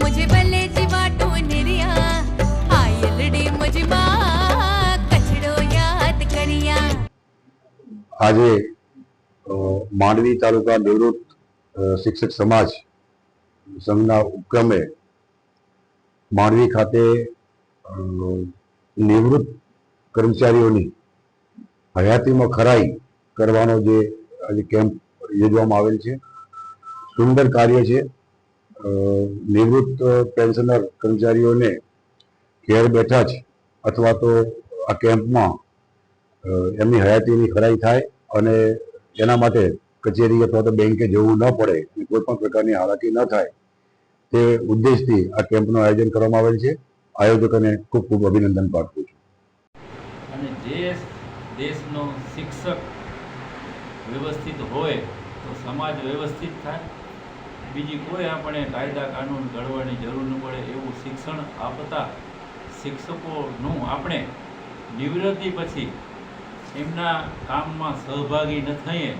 मुझे भले जीवाटो निरिया आयलडी मुझे माँ कचड़ो याद करिया આજે અ, માંડવી તાલુકા નિવૃત્ત અ, શિક્ષક સમાજ સંઘના ઉપક્રમે માંડવી ખાતે અ, નિવૃત્ત કર્મચારીઓની હયાતીમાં ખરાઈ કરવાનો જે આજે કેમ્પ યોજવામાં આવેલ છે સુંદર કાર્ય છે અ, નિવૃત્ત પેન્શનર કર્મચારીઓને ઘેર બેઠા જ અથવા તો આ કેમ્પમાં એમની હયાતીની ખરાઈ થાય અને એના માટે કચેરી અથવા તો બેંકે જવું ન પડે કોઈ પણ પ્રકારની હાલાકી ન થાય, તે ઉદ્દેશથી આ કેમ્પનું આયોજન કરવામાં આવેલ છે. આયોજકોને ખૂબ ખૂબ અભિનંદન પાઠવું છું. અને જે દેશનો શિક્ષક વ્યવસ્થિત હોય તો સમાજ વ્યવસ્થિત થાય બીજી કોઈ આપણે કાયદા કાનૂન ઘડવાની જરૂર ન પડે એવું શિક્ષણ આપતા શિક્ષકોનું આપણે નિવૃત્તિ પછી એમના કામમાં સહભાગી ન થઈએ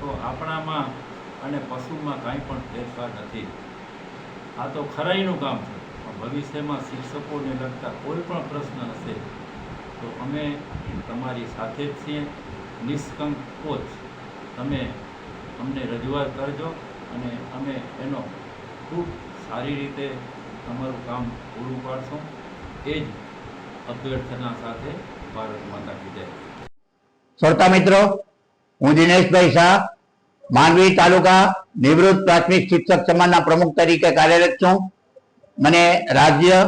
તો આપણામાં અને પશુમાં કાંઈ પણ ફેરફાર નથી. આ તો ખરાઈનું કામ છે. પણ ભવિષ્યમાં શિક્ષકોને લગતા કોઈ પણ પ્રશ્ન હશે તો અમે તમારી સાથે જ છીએ. નિષ્કંકોચ. તમે અમને રજૂઆત કરજો. અને અમે એનો ખૂબ સારી રીતે તમારું કામ પૂરું પાડશું. એ જ અભ્યર્થના સાથે ભારત માતા જય. શ્રોતા મિત્રો, હું દિનેશભાઈ શાહ, માંડવી તાલુકા નિવૃત્ત પ્રાથમિક શિક્ષક સમાજના પ્રમુખ તરીકે કાર્યરત છું. મને રાજ્ય,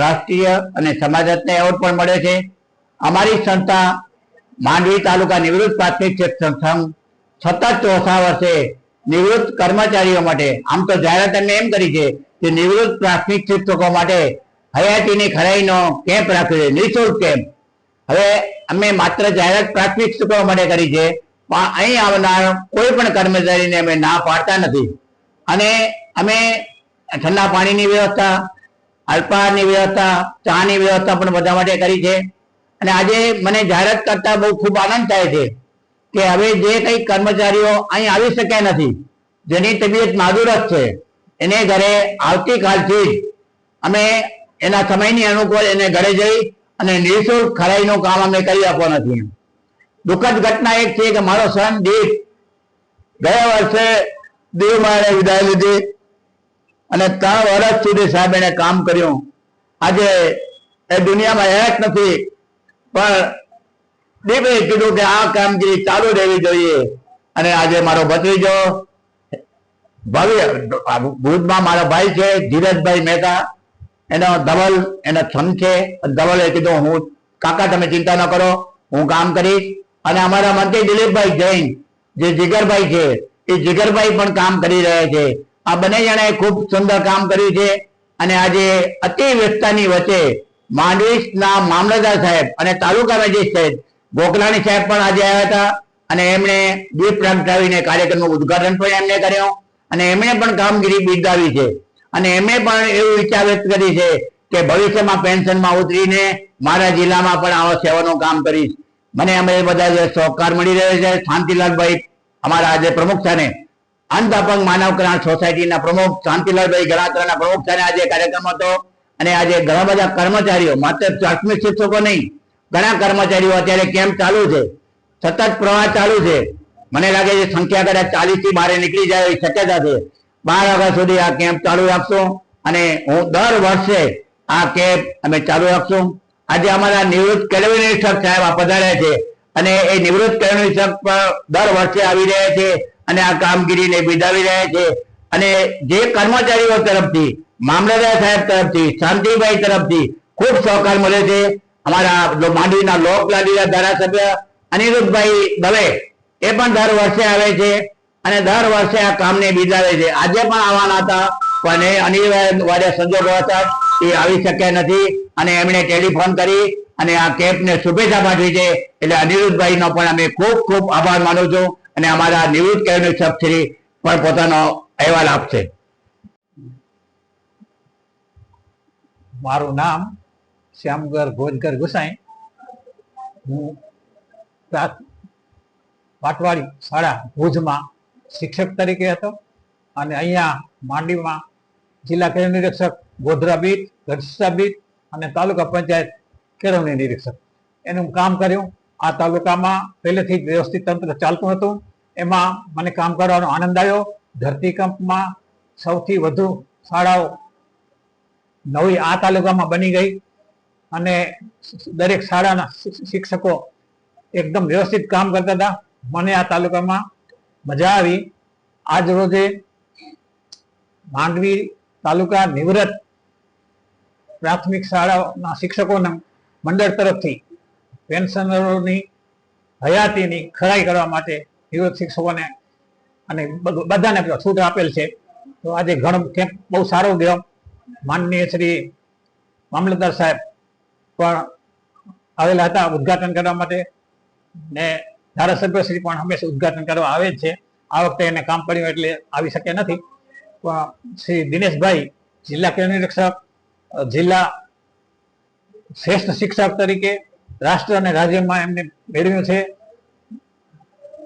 રાષ્ટ્રીય અને સમાજ રત્ન એવોર્ડ પણ મળ્યો છે. અમારી સંસ્થા માંડવી તાલુકા નિવૃત્ત પ્રાથમિક શિક્ષક સંઘ સતત ચોથા વર્ષે નિવૃત્ત કર્મચારીઓ માટે. આમ તો જાહેરાત એમને એમ કરી છે કે નિવૃત્ત પ્રાથમિક શિક્ષકો માટે હયાતીની ખરાઈનો કેમ્પ રાખ્યો છે, નિઃશુલ્ક કેમ્પ. હવે અમે માત્ર જાહેરાત પ્રાથમિક શિક્ષકો માટે કરી છે, પણ અહીં આવનાર કોઈ પણ કર્મચારીને અમે ના પાડતા નથી. અને અમે ઠંડા પાણીની વ્યવસ્થા અલ્પાહારની વ્યવસ્થા ચાની વ્યવસ્થા પણ બધા માટે કરી છે. અને આજે મને જાહેરાત કરતા બહુ ખૂબ આનંદ થાય છે. કે હવે જે કઈ કર્મચારીઓ અહીં આવી શક્યા નથી, જેની તબિયત નાદુરસ્ત છે, એને ઘરે આવતીકાલથી અમે એના સમયની અનુકૂળ એને ઘરે જઈ અને નિઃશુલ્ક ખરાઈનું કામ અમે કરી આપવાના છીએ દુઃખદ ઘટના એક છે કે મારો સન દીપ ગયા વર્ષે દેવ મારે વિદાય લીધી અને ત્રણ વર્ષ સુધી સાહેબ એને કામ કર્યું. આજે એ દુનિયામાં એક નથી, પણ દીપે કીધું કે આ કામગીરી ચાલુ રહેવી જોઈએ. અને આજે મારો ભત્રીજો, ભવ્ય ભુજમાં મારો ભાઈ છે, ધીરજભાઈ મહેતા. એનો ધવલ, એનો છંદ છે ધવલે કીધું, હું, કાકા, તમે ચિંતા ન કરો, હું કામ કરીશ. અને અમારા મંત્રી દિલીપભાઈ જૈન, જે જીગરભાઈ છે, એ જીગરભાઈ પણ કામ કરી રહ્યા છે. આ બંને જણાએ ખૂબ સુંદર કામ કર્યું છે. અને આજે અતિ વિસ્તારની વચ્ચે માંડવીના મામલતદાર સાહેબ અને તાલુકા મેજિસ્ટ્રેટ ગોકલાણી સાહેબ પણ આજે આવ્યા હતા અને એમણે દીપ પ્રગટાવીને કાર્યક્રમનું ઉદ્ઘાટન પણ એમને કર્યો અને એમણે પણ કામગીરી બિરદાવી છે. અને એમણે પણ એવું વિચાર વ્યક્ત કરી છે કે ભવિષ્યમાં પેન્શનમાં ઉતરીને મારા જિલ્લામાં પણ આવા સેવાનું કામ કરીશ. મને અમે બધા જે સહકાર મળી રહ્યો છે. શાંતિલાલભાઈ અમારા આજે પ્રમુખ છે ને. અંધ અપંગ માનવ કલ્યાણ સોસાયટીના પ્રમુખ શાંતિલાલભાઈ ગણાત્રાના પ્રમુખ છે આજે કાર્યક્રમ હતો. અને આજે ઘણા બધા કર્મચારીઓ, માત્ર પ્રાથમિક શિક્ષકો નહીં ઘણા કર્મચારીઓ અત્યારે કેમ્પ ચાલુ છે. સતત પ્રવાહ ચાલુ છે. મને લાગે છે સંખ્યા કદાચ ચાલીસથી બહાર નીકળી જાય એવી શક્યતા છે. બાર વાગ્યા સુધી આ કેમ્પ ચાલુ રાખશું અને હું દર વર્ષે આ કેમ્પ અમે ચાલુ રાખશું. આજે અમારા નિવૃત્ત કેળવણી નિરીક્ષક સાહેબ આ પધાર્યા છે અને એ નિવૃત્ત કેળવણી નિરીક્ષક દર વર્ષે આવી રહ્યા છે અને આ કામગીરીને બિદાવી રહ્યા છે. અને જે કર્મચારીઓ તરફથી, મામલતદાર સાહેબ તરફથી, શાંતિભાઈ તરફથી ખૂબ સહકાર મળે છે. અમારા માંડવીના લોકલાડીના ધારાસભ્ય અનિરુદ્ધભાઈ દવે એ પણ દર વર્ષે આવે છે અને દર વર્ષે આ કામને બિરદાવે છે. આજે પણ આવવાના હતા, પણ અનિવાર્ય સંજોગો હતા એ આવી શક્યા નથી અને એમણે ટેલિફોન કરી અને આ કેમ્પને શુભેચ્છા પાઠવી છે. એટલે અનિરુદ્ધભાઈનો પણ અમે ખૂબ ખૂબ આભાર માનું છું અને અમારા નિવૃત્ત કેળવણી સભ્યશ્રી પણ પોતાનો અહેવાલ આપશે. મારું નામ શ્યામગર, ભોજગર, ગુસાઈ. હું પાટવાડી શાળા ભુજમાં શિક્ષક તરીકે હતો અને અહીંયા માંડીમાં જિલ્લા કેળવણી નિરીક્ષક ગોધરા બીટ ગઢસા બીટ અને તાલુકા પંચાયત કેળવણી નિરીક્ષક. એનું કામ કર્યું. આ તાલુકામાં પહેલેથી વ્યવસ્થિત તંત્ર ચાલતું હતું. એમાં મને કામ કરવાનો આનંદ આવ્યો. ધરતીકંપમાં સૌથી વધુ શાળાઓ નવી આ તાલુકામાં બની ગઈ. અને દરેક શાળાના શિક્ષકો એકદમ વ્યવસ્થિત કામ કરતા હતા. મને આ તાલુકામાં મજા આવી. આજ રોજે માંડવી તાલુકા નિવૃત્ત પ્રાથમિક શાળાના શિક્ષકોના મંડળ તરફથી પેન્શનરોની હયાતીની ખરાઈ કરવા માટે નિવૃત્ત શિક્ષકોને અને બધાને છૂટ આપેલ છે. તો આજે ઘણો કેમ્પ બહુ સારો ગયો. માનનીય શ્રી મામલતદાર સાહેબ પણ આવેલા હતા, ઉદ્ઘાટન કરવા માટે. ને ધારાસભ્ય શ્રી પણ હંમેશા ઉદઘાટન કરવા આવે જ છે. આ વખતે એને કામ પડ્યું એટલે આવી શક્યા નથી. પણ શ્રી દિનેશભાઈ જિલ્લા કેન્દ્ર રક્ષક, જિલ્લા શ્રેષ્ઠ શિક્ષક તરીકે રાષ્ટ્ર અને રાજ્યમાં એમને મેળવ્યું છે.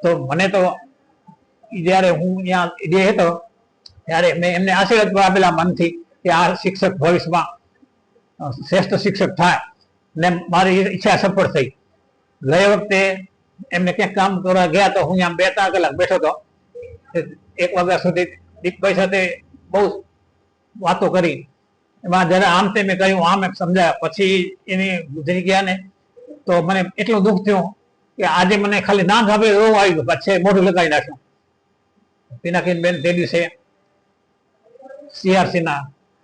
તો મને તો જ્યારે હું ત્યાં જે હતો, ત્યારે મેં એમને આશીર્વાદ આપેલા મનથી કે આ શિક્ષક ભવિષ્યમાં શ્રેષ્ઠ શિક્ષક થાય. ને મારી ઈચ્છા સફળ થઈ. ગયે વખતે એમને ક્યાંક કામ કરવા ગયા તો હું ત્યાં બે ત્રણ કલાક બેઠો હતો એક વાગ્યા સુધી દીપભાઈ સાથે બહુ વાતો કરી. એમાં જરા આમ તે મેં કહ્યું, આમ એમ સમજાયા. પછી એની ગુજરી ગયા ને તો મને એટલું દુઃખ થયું કે આજે મને ખાલી નામ ભાવે રોવું આવી ગયું. પછી મોઢું લગાવી નાખ્યું. પિનાકીન બેન તે દિવસે સીઆરસીના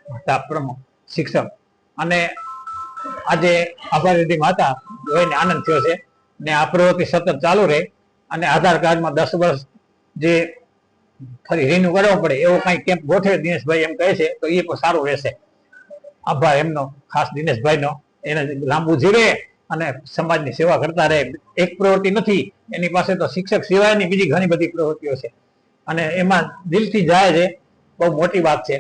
ના હતા પ્રમુખ શિક્ષક. અને આજે આભારી માતા જોઈને આનંદ થયો છે ને આ પ્રવૃત્તિ સતત ચાલુ રહે અને આધાર કાર્ડમાં દસ વર્ષ જે ફરી રિન્યુ કરવો પડે એવો કઈ કેમ્પ ગોઠવે દિનેશભાઈ એમ કહે છે, તો એ પણ સારું રહેશે. આભાર એમનો, ખાસ દિનેશભાઈનો. એને લાંબુ જીવે અને સમાજની સેવા કરતા રહે. એક પ્રવૃત્તિ નથી, એની પાસે તો શિક્ષક સિવાયની બીજી ઘણી બધી પ્રવૃત્તિઓ છે. અને એમાં દિલથી જાય છે, બહુ મોટી વાત છે.